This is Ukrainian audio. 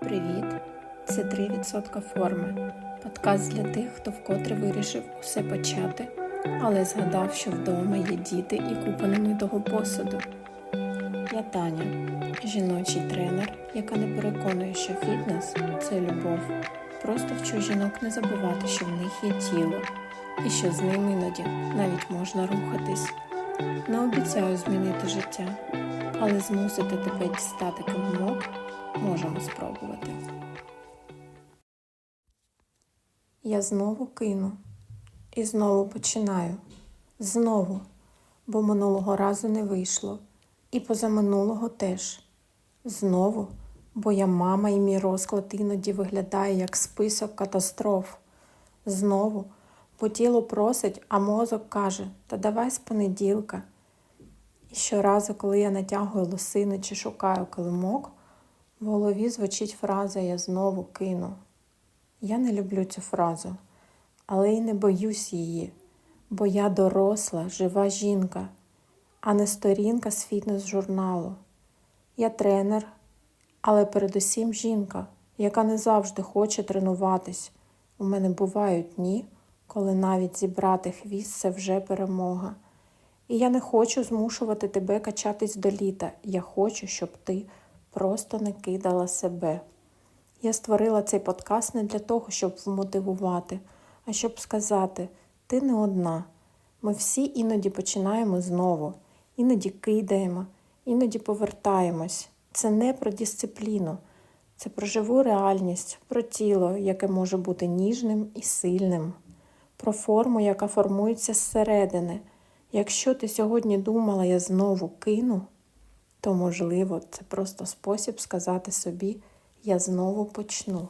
Привіт! Це 3% форми. Подкаст для тих, хто вкотре вирішив усе почати, але згадав, що вдома є діти і купа немитого посуду. Я Таня, жіночий тренер, яка не переконує, що фітнес це любов. Просто вчу жінок не забувати, що в них є тіло, і що з ним іноді навіть можна рухатись. Не обіцяю змінити життя, але змусити тебе дістати килимок можемо спробувати. Я знову кину і знову починаю. Знову, бо минулого разу не вийшло, і позаминулого теж. Знову, бо я мама і мій розклад іноді виглядає як список катастроф. Знову, бо тіло просить, а мозок каже, та давай з понеділка. І щоразу, коли я натягую лосини чи шукаю килимок, в голові звучить фраза Я знову кину. Я не люблю цю фразу, але й не боюсь її, бо я доросла, жива жінка, а не сторінка з фітнес-журналу. Я тренер, але передусім жінка, яка не завжди хоче тренуватись. У мене бувають дні, коли навіть зібрати хвіст це вже перемога. І я не хочу змушувати тебе качатись до літа. Я хочу, щоб ти просто не кидала себе. Я створила цей подкаст не для того, щоб вмотивувати, а щоб сказати: ти не одна. Ми всі іноді починаємо знову, іноді кидаємо, іноді повертаємось. Це не про дисципліну, це про живу реальність, про тіло, яке може бути ніжним і сильним, про форму, яка формується зсередини. Якщо ти сьогодні думала, я знову кину, то, можливо, це просто спосіб сказати собі, я знову почну.